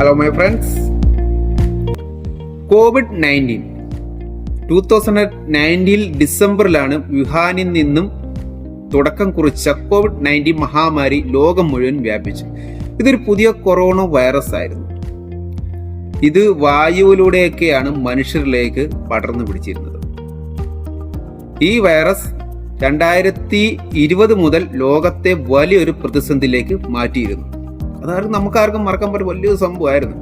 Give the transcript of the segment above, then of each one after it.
Hello my friends Covid nineteen two thousand nineteen ഡിസംബറിലാണ് വുഹാനിൽ നിന്നും തുടക്കം കുറിച്ച കോവിഡ് നയന്റീൻ മഹാമാരി ലോകം മുഴുവൻ വ്യാപിച്ചു. ഇതൊരു പുതിയ കൊറോണ വൈറസ് ആയിരുന്നു. ഇത് വായുവിലൂടെയൊക്കെയാണ് മനുഷ്യരിലേക്ക് പടർന്നു പിടിച്ചിരുന്നത്. ഈ വൈറസ് രണ്ടായിരത്തി ഇരുപത് മുതൽ ലോകത്തെ വലിയൊരു പ്രതിസന്ധിയിലേക്ക് മാറ്റിയിരുന്നു. അതായത് നമുക്കാർക്കും മറക്കാൻ പറ്റും വലിയൊരു സംഭവമായിരുന്നു.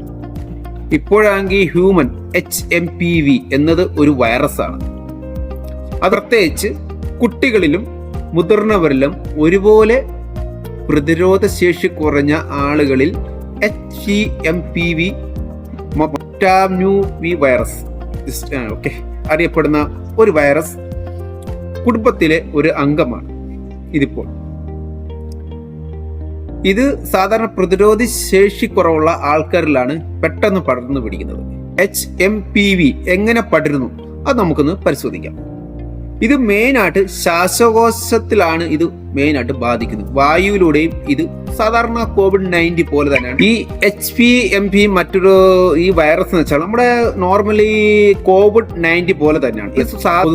ഇപ്പോഴാണെങ്കിൽ human H M P V എന്നത് ഒരു വൈറസാണ് അത് പ്രത്യേകിച്ച് കുട്ടികളിലും മുതിർന്നവരിലും ഒരുപോലെ പ്രതിരോധ ശേഷി കുറഞ്ഞ ആളുകളിൽ H E M P V V virus okay അറിയപ്പെടുന്ന ഒരു വൈറസ് കുടുംബത്തിലെ ഒരു അംഗമാണ്. ഇതിപ്പോൾ ഇത് സാധാരണ പ്രതിരോധ ശേഷി കുറവുള്ള ആൾക്കാരിലാണ് പെട്ടെന്ന് പടർന്നു പിടിക്കുന്നത്. എച്ച് എം പി വി എങ്ങനെ പടരുന്നു? അത് നമുക്കൊന്ന് പരിശോധിക്കാം. ഇത് മെയിൻ ആയിട്ട് ശ്വാസകോശത്തിലാണ് ഇത് മെയിൻ ആയിട്ട് ബാധിക്കുന്നത്. വായുവിലൂടെയും ഇത് സാധാരണ കോവിഡ് നയന്റീൻ പോലെ തന്നെയാണ്. ഈ എച്ച് പി എം പി മറ്റൊരു ഈ വൈറസ് എന്ന് വെച്ചാൽ നമ്മുടെ നോർമലി കോവിഡ് നയന്റീൻ പോലെ തന്നെയാണ്.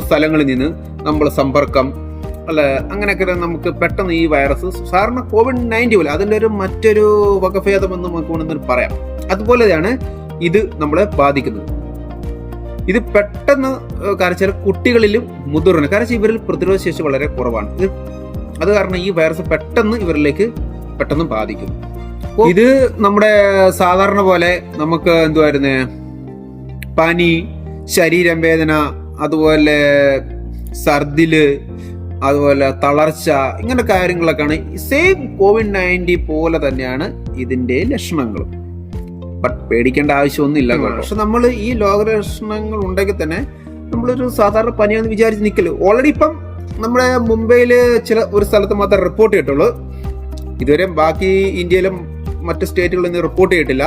സ്ഥലങ്ങളിൽ നിന്ന് നമ്മൾ സമ്പർക്കം അല്ല? അങ്ങനെയൊക്കെ നമുക്ക് പെട്ടെന്ന് ഈ വൈറസ് സാറിന് കോവിഡ് നയന്റീൻ പോലെ അതിന്റെ ഒരു മറ്റൊരു വകഭേദം എന്ന് നമുക്ക് വേണമെന്ന് പറയാം. അതുപോലെയാണ് ഇത് നമ്മളെ ബാധിക്കുന്നത്. ഇത് പെട്ടെന്ന് കാരണം കുട്ടികളിലും മുതിർന്ന കാരണം ഇവരിൽ പ്രതിരോധ ശേഷി വളരെ കുറവാണ്. അത് കാരണം ഈ വൈറസ് പെട്ടെന്ന് ഇവരിലേക്ക് പെട്ടെന്ന് ബാധിക്കും. ഇത് നമ്മുടെ സാധാരണ പോലെ നമുക്ക് എന്തുവായിരുന്നു? പനി ശരീരം വേദന അതുപോലെ ഛർദിൽ അതുപോലെ തളർച്ച ഇങ്ങനെ കാര്യങ്ങളൊക്കെയാണ്. സെയിം കോവിഡ് നയന്റീൻ പോലെ തന്നെയാണ് ഇതിന്റെ ലക്ഷണങ്ങളും. ബട്ട് പേടിക്കേണ്ട ആവശ്യമൊന്നുമില്ല പക്ഷെ നമ്മൾ ഈ ലോകലക്ഷണങ്ങൾ ഉണ്ടെങ്കിൽ തന്നെ നമ്മളൊരു സാധാരണ പനിയാണെന്ന് വിചാരിച്ച് നിൽക്കൽ ഓൾറെഡി ഇപ്പം നമ്മുടെ മുംബൈയിൽ ചില ഒരു സ്ഥലത്ത് മാത്രമേ റിപ്പോർട്ട് ചെയ്തിട്ടുള്ളൂ. ഇതുവരെ ബാക്കി ഇന്ത്യയിലും മറ്റ് സ്റ്റേറ്റുകളിൽ നിന്ന് റിപ്പോർട്ട് ചെയ്തിട്ടില്ല.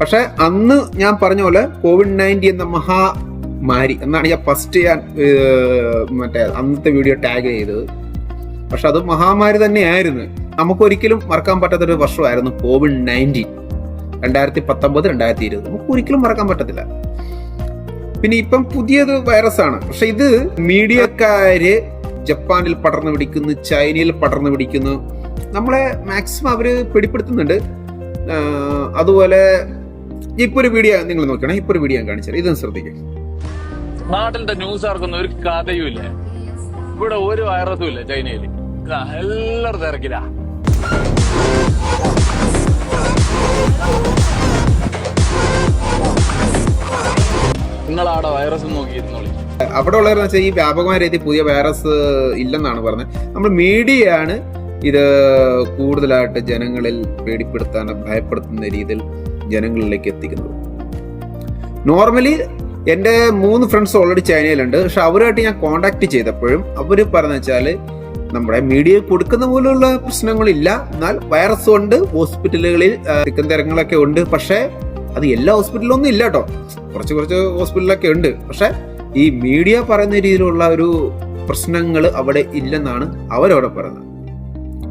പക്ഷെ അന്ന് ഞാൻ പറഞ്ഞ പോലെ കോവിഡ് നയന്റീൻ എന്ന മഹാമാരി എന്നാണ് ഞാൻ ഫസ്റ്റ് ഞാൻ മറ്റേ അന്നത്തെ വീഡിയോ ടാഗ് ചെയ്തത്. പക്ഷെ അത് മഹാമാരി തന്നെയായിരുന്നു. നമുക്കൊരിക്കലും മറക്കാൻ പറ്റാത്തൊരു വർഷമായിരുന്നു കോവിഡ് നയന്റീൻ രണ്ടായിരത്തി പത്തൊമ്പത് രണ്ടായിരത്തി ഇരുപത് നമുക്ക് ഒരിക്കലും മറക്കാൻ പറ്റത്തില്ല. പിന്നെ ഇപ്പം പുതിയത് വൈറസാണ് പക്ഷെ ഇത് മീഡിയക്കാര് ജപ്പാനിൽ പടർന്നു പിടിക്കുന്നു ചൈനയിൽ പടർന്നു പിടിക്കുന്നു. നമ്മളെ മാക്സിമം അവർ പിടിപ്പെടുത്തുന്നുണ്ട്. അതുപോലെ ഇപ്പൊ ഒരു വീഡിയോ നിങ്ങൾ നോക്കണം ഇപ്പൊ ഒരു വീഡിയോ ഞാൻ കാണിച്ചാൽ ഇതൊന്ന് ശ്രദ്ധിക്കും. നാട്ടിലത്തെ ന്യൂസ് ആർക്കൊന്നും ഒരു കഥയും ഇല്ല ഇവിടെ ഒരു വൈറസും ഇല്ല ചൈനയിൽ എല്ലാവരും തിരക്കില്ല നിങ്ങളവിടെ വൈറസ് നോക്കിയിരുന്നോളി. അവിടെ ഉള്ളവരെന്ന് വെച്ചാൽ ഈ വ്യാപകമായ രീതിയിൽ പുതിയ വൈറസ് ഇല്ലെന്നാണ് പറഞ്ഞത്. നമ്മൾ മീഡിയയാണ് ഇത് കൂടുതലായിട്ട് ജനങ്ങളിൽ പേടിപ്പെടുത്താൻ ഭയപ്പെടുത്തുന്ന രീതിയിൽ ജനങ്ങളിലേക്ക് എത്തിക്കുന്നത്. നോർമലി എന്റെ മൂന്ന് ഫ്രണ്ട്സ് ഓൾറെഡി ചൈനയിലുണ്ട്. പക്ഷെ അവരുമായിട്ട് ഞാൻ കോണ്ടാക്ട് ചെയ്തപ്പോഴും അവർ പറഞ്ഞു വെച്ചാൽ നമ്മുടെ മീഡിയ കൊടുക്കുന്ന പോലുള്ള പ്രശ്നങ്ങളില്ല. എന്നാൽ വൈറസ് ഉണ്ട് ഹോസ്പിറ്റലുകളിൽ തിക്കും തിരങ്ങളൊക്കെ ഉണ്ട്. പക്ഷേ അത് എല്ലാ ഹോസ്പിറ്റലൊന്നും ഇല്ല കേട്ടോ കുറച്ച് കുറച്ച് ഹോസ്പിറ്റലൊക്കെ ഉണ്ട്. പക്ഷെ ഈ മീഡിയ പറയുന്ന രീതിയിലുള്ള ഒരു പ്രശ്നങ്ങൾ അവിടെ ഇല്ലെന്നാണ് അവരവിടെ പറയുന്നത്.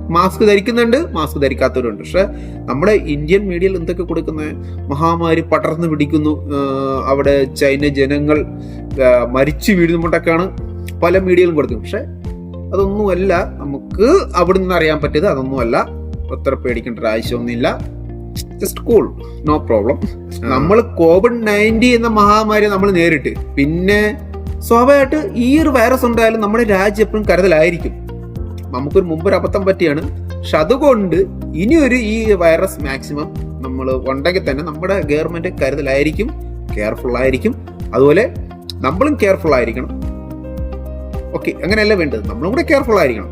മാസ്ക് ധരിക്കുന്നുണ്ട് മാസ്ക് ധരിക്കാത്തവരുണ്ട്. പക്ഷെ നമ്മുടെ ഇന്ത്യൻ മീഡിയയിൽ എന്തൊക്കെ കൊടുക്കുന്നത്? മഹാമാരി പടർന്നു പിടിക്കുന്നു. അവിടെ ചൈന ജനങ്ങൾ മരിച്ചു വീഴുന്നുകൊണ്ടൊക്കെയാണ് പല മീഡിയയിലും കൊടുക്കുന്നത്. പക്ഷെ അതൊന്നുമല്ല. നമുക്ക് അവിടെ നിന്ന് അറിയാൻ പറ്റിയത് അതൊന്നുമല്ല. അത്ര പേടിക്കേണ്ട ഒരു ആവശ്യമൊന്നുമില്ല. ജസ്റ്റ് കൂൾ നോ പ്രോബ്ലം നമ്മൾ കോവിഡ് നയന്റി എന്ന മഹാമാരി നമ്മൾ നേരിട്ട്. പിന്നെ സ്വാഭാവികമായിട്ട് ഈ ഒരു വൈറസ് ഉണ്ടായാലും നമ്മുടെ രാജ്യം എപ്പോഴും കരുതലായിരിക്കും. നമുക്കൊരു മുമ്പൊരു അബദ്ധം പറ്റിയാണ്. പക്ഷെ അതുകൊണ്ട് ഇനിയൊരു ഈ വൈറസ് മാക്സിമം നമ്മൾ ഉണ്ടെങ്കിൽ തന്നെ നമ്മുടെ ഗവൺമെന്റ് കരുതലായിരിക്കും കെയർഫുൾ ആയിരിക്കും. അതുപോലെ നമ്മളും കെയർഫുൾ ആയിരിക്കണം. ഓക്കെ അങ്ങനെയല്ല വേണ്ടത്? നമ്മളും കൂടെ കെയർഫുൾ ആയിരിക്കണം.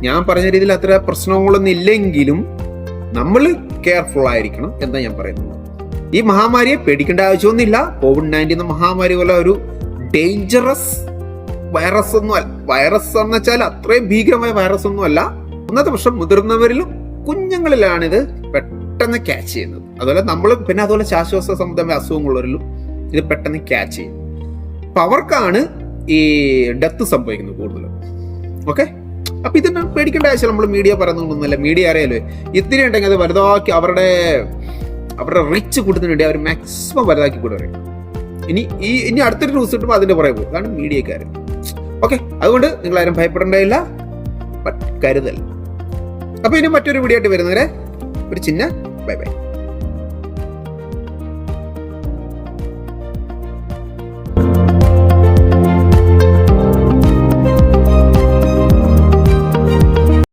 ഞാൻ പറഞ്ഞ രീതിയിൽ അത്ര പ്രശ്നങ്ങളൊന്നും ഇല്ലെങ്കിലും നമ്മൾ കെയർഫുൾ ആയിരിക്കണം എന്താ ഞാൻ പറയുന്നത്. ഈ മഹാമാരിയെ പേടിക്കേണ്ട ആവശ്യമൊന്നുമില്ല. കോവിഡ് നയന്റീൻ മഹാമാരി പോലെ ഒരു ഡേഞ്ചറസ് വൈറസ് ഒന്നും അല്ല. വൈറസ് എന്ന് വെച്ചാൽ അത്രയും ഭീകരമായ വൈറസ് ഒന്നും അല്ല. ഒന്നാമത്തെ പ്രശ്നം മുതിർന്നവരിലും കുഞ്ഞുങ്ങളിലാണ് ഇത് പെട്ടെന്ന് ക്യാച്ച് ചെയ്യുന്നത്. അതുപോലെ നമ്മൾ പിന്നെ അതുപോലെ ശ്വാസോച്ഛ്വാസ സംബന്ധമായ അസുഖങ്ങളുള്ളവരിലും ഇത് പെട്ടെന്ന് ക്യാച്ച് ചെയ്യും. അപ്പൊ അവർക്കാണ് ഈ ഡെത്ത് സംഭവിക്കുന്നത് കൂടുതലും. ഓക്കെ അപ്പൊ ഇതിന് പേടിക്കേണ്ട ആവശ്യം നമ്മൾ മീഡിയ പറയുന്നതൊന്നുമല്ല. മീഡിയ അറിയാലോ. ഇത്തിരി ഉണ്ടെങ്കിൽ അത് വലുതാക്കി അവരുടെ അവരുടെ റിച്ച് കൂട്ടുന്നതിനുവേണ്ടി അവർ മാക്സിമം വലുതാക്കി കൊണ്ടുവരും ഇനി ഈ ഇനി അടുത്തൊരു ന്യൂസ് കിട്ടുമ്പോൾ അതിന്റെ പുറകെ പോകും. അതാണ് മീഡിയക്കാർ ഓക്കെ അതുകൊണ്ട് നിങ്ങൾ ആരും ഭയപ്പെടേണ്ടതില്ല കരുതൽ. അപ്പോൾ ഇനി മറ്റൊരു വീഡിയോ ആയിട്ട് വരുന്നവരെ ഒരു ചിഹ്ന ബൈ ബൈ